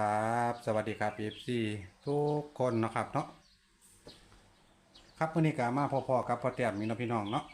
ครับสวัสดีครับ FC ทุกคนนะครับเนาะครับวันนี้ก็มาพอๆกับพ่อแต้มมีเนาะพี่น้องเนาะ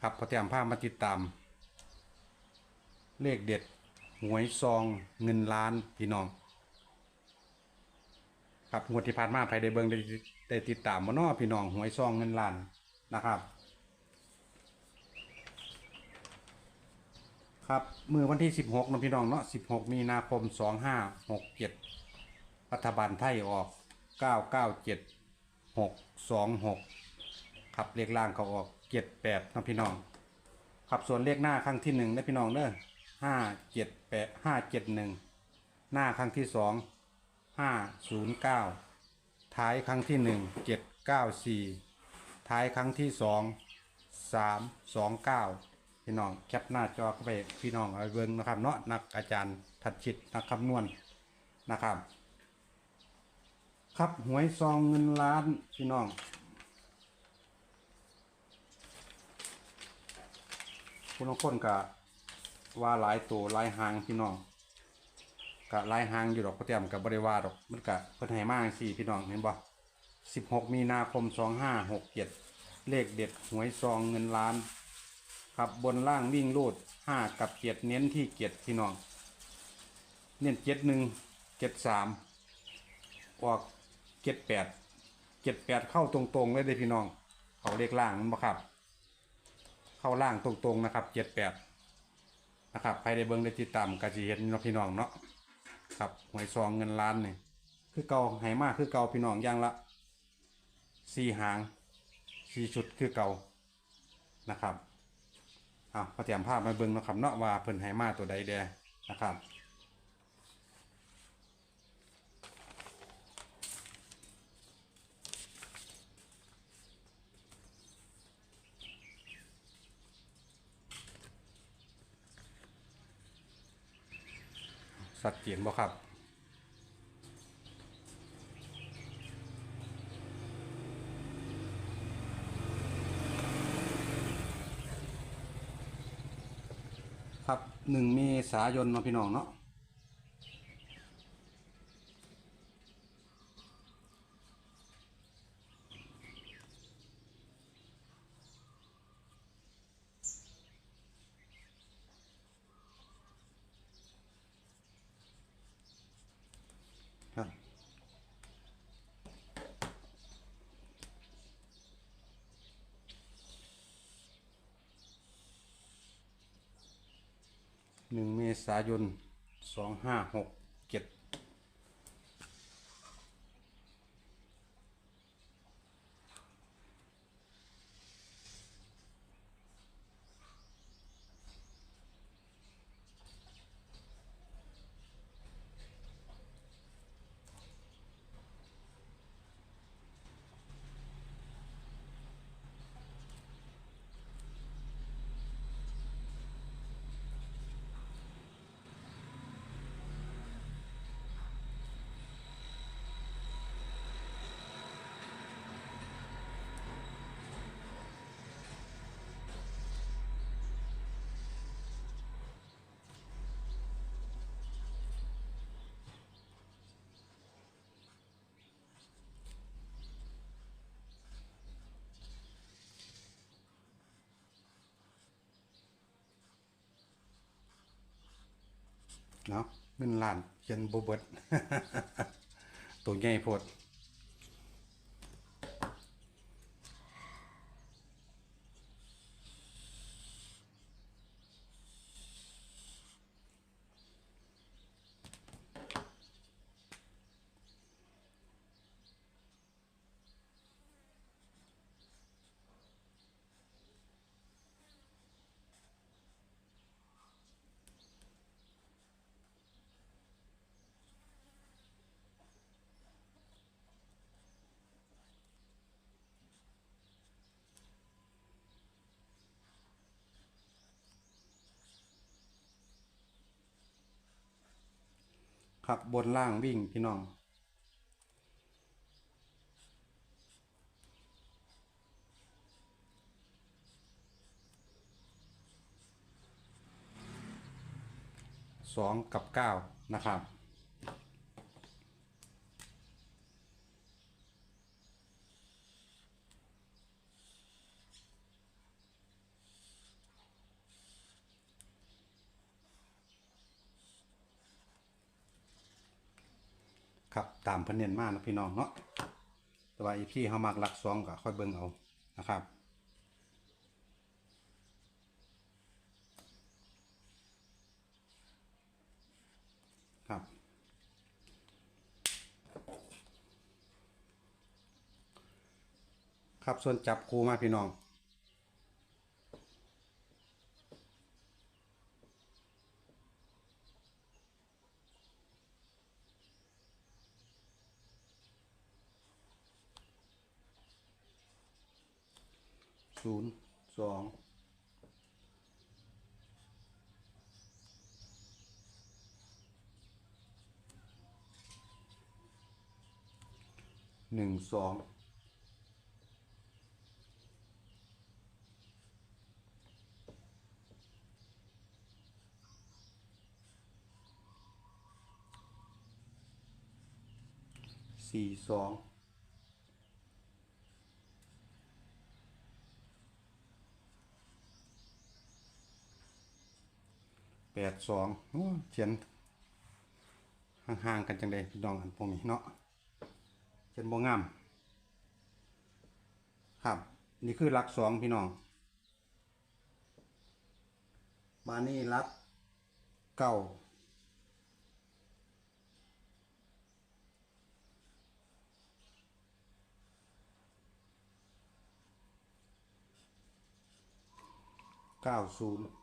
ครับพ่อแต้มพามาติดตาม เลขเด็ดหวยซองเงินล้านพี่น้อง ครับงวดที่ผ่านมาใครได้เบิ่งได้ได้ติดตามมาเนาะพี่น้องหวยซองเงินล้านนะครับ ครับมือวันที่ 16นะพี่น้องเนาะ16 มีนาคม 2567 รัฐบาลไทยออก 997 626ครับเลขล่างเขาออก78นะพี่น้องครับส่วนเลขหน้าครั้งที่1นะพี่น้องเด้อ578 571 หน้าครั้งที่ 2 509 ท้ายครั้งที่ 1 794 ท้ายครั้งที่ 2 329 พี่น้องแคปหน้าจอเข้าไปพี่น้องเอาไปเบิ่งนะครับเนาะนักอาจารย์ทัดชิดนักคำนวณนะครับ ครับหวยซองเงินล้านพี่น้องคุณบางคนก็ว่าหลายตัวหลายหางพี่น้องก็หลายหางอยู่ดอกก็เตรียมกับบริวารดอกมันก็เพิ่นให้มาจังซี่พี่น้องเห็นบ่16มีนาคม2567เลขเด็ดหวยซองเงินล้าน ครับบนล่างวิ่งรูดห้ากับเจ็ดเน้นที่เจ็ดพี่น้อง เน้นเจ็ดหนึ่งเจ็ดสามออกเจ็ดแปดเจ็ดแปดเข้าตรงๆเลยเด้พี่น้อง เขาเลขล่างมันบ่ครับ เข้าล่างตรงๆนะครับเจ็ดแปดนะครับใครได้เบิ้งได้ติดตามกะจีเห็นเนาะพี่น้องเนาะครับหวยซองเงินล้านนี่คือเก่าไหมากคือเก่าพี่น้องอย่างละสี่หางสี่ชุดคือเก่านะครับ อะพอเตรียมภาพมาเบิ่งเนาะครับเนาะว่าเพิ่นให้มาตัวใดแดนะครับสัดเจียนบ่ครับ ครับหนึ่งเมษายนเนาพี่น้องเนาะ 1 เมษายน 2567 เนาะเงินล้านเขียนบเบิดตัวใหญ่โพด ครับบนล่างวิ่งพี่น้อง สองกับเก้านะครับ ครับ ตามเพิ่นเน้นมากนะพี่น้องเนาะแต่ว่าอีพี่เฮามักหลักสองก็ค่อยเบิ่งเอานะครับครับครับส่วนจับครูมาพี่น้อง ศูนย์สองหนึ่งสองสี่สอง ปดสองเขียนห่างๆกันจังเลยพี่น้องอันพวกนี้เนาะเขียนบ่งามครับ นี่คือหลักสองพี่น้องบานี่ลักเก้าเก้าศูนย์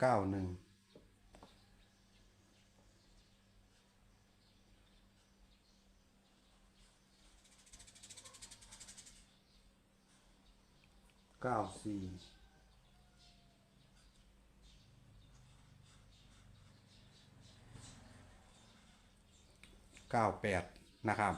เก้าหนึ่งเก้าสี่เก้าแปดนะครับ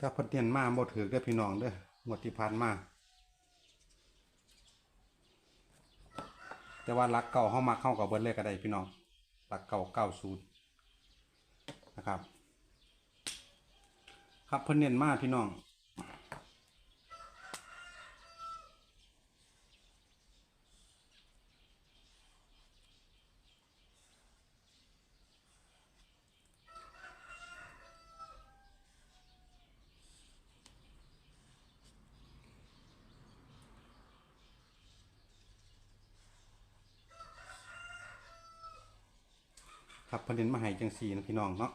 ถ้าเพิ่นเตียนมาหมดถือได้พี่น้องเด้อหมดที่พันมาแต่ว่าลักเก่าเฮามาเข้ากับเบิดเลยก็ได้พี่น้องลักเก่าเก้าศูนะครับ ครับเพิ่นเน้นมาพี่น้อง ครับเพิ่นเน้นมาให้จังสี่นะพี่น้องเนาะ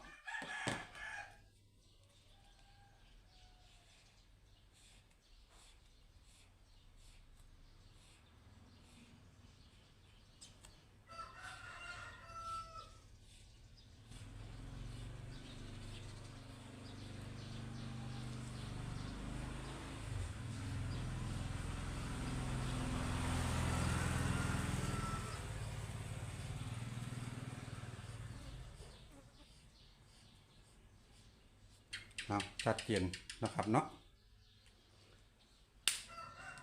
เอาชัดเจนนะครับเนาะ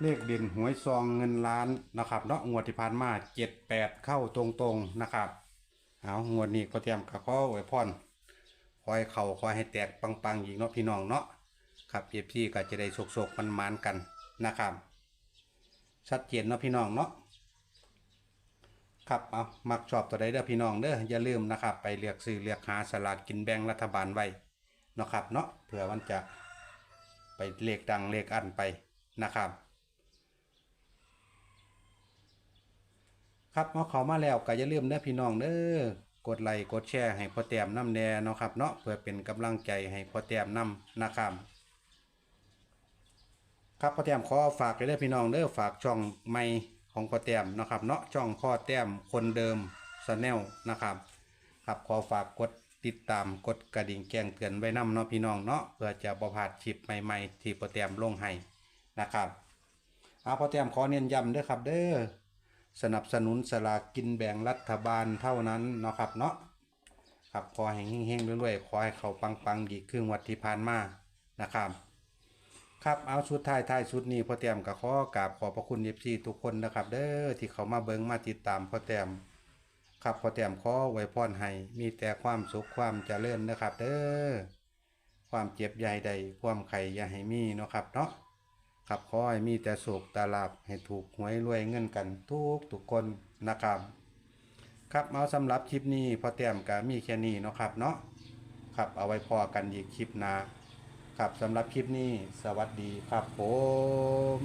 เลขเด่นหวยซองเงินล้านนะครับเนาะงวดที่ผ่านมาเจ็ดแปดเข้าตรงๆนะครับเอางวดนี้ก็เตรียมกับข้อไว้พรคอยเข่าคอยให้แตกปังๆอีกเนาะพี่น้องเนาะครับเอฟซีก็จะได้โศกๆมันมันๆกันนะครับชัดเจนเนาะพี่น้องเนาะครับเอามักชอบตัวใดเด้อพี่น้องเด้ออย่าลืมนะครับ ไปเลือกซื้อเลือกหาสลากกินแบ่งรัฐบาลไว้ เนาะครับเนาะเผื่อมันจะไปเลขดังเลขอันไปนะครับ ครับเนาะเขามาแล้วก็อย่าลืมเด้อพี่น้องเด้อกดไลค์กดแชร์ให้พ่อแต้มน้ำแน่เนาะครับเนาะเพื่อเป็นกำลังใจให้พ่อแต้มน้ำนะครับครับพ่อแต้มขอฝากเลยเด้อพี่น้องเด้อฝากช่องใหม่ของพ่อแต้มเนาะครับเนาะช่องพ่อแต้มคนเดิมสแนลนะครับ ครับขอฝากกด ติดตามกดกระดิ่งแจ้งเตือนไว้นำเนาะพี่น้องเนาะเพื่อจะบ่พลาดคลิปใหม่ๆ ที่โปรแกรมลงให้นะครับเอาพอแต้มขอเน้นย้ำด้อครับเด้อสนับสนุนสลากกินแบ่งรัฐบาลเท่านั้นเนาะครับเนาะครับขอให้เฮงๆรวยๆขอให้เขาปังๆดีครึ่งวัดที่ผ่านมานะครับครับเอาสุดท้ายท้ายสุดนี้พ่อแต้มก็ขอกราบขอพระคุณเอฟซีทุกคนนะครับ เด้อที่เขามาเบิ่งมาติดตามพ่อแต้ม ครับพอแต้มขอไว้พรให้มีแต่ความสุขความเจริญนะครับเด้อความเจ็บใหญ่ใดความไข่อย่าให้มีเนาะครับเนาะครับขอให้มีแต่โศกตาลาบให้ถูกหวยรวยเงินกันทุกทุกคนนะครับ ครับเอาสำหรับคลิปนี้พอแต้มก็มีแค่นี้เนาะครับเนาะครับเอาไว้พอกันอีกคลิปหน้าครับสำหรับคลิปนี้สวัสดีครับผม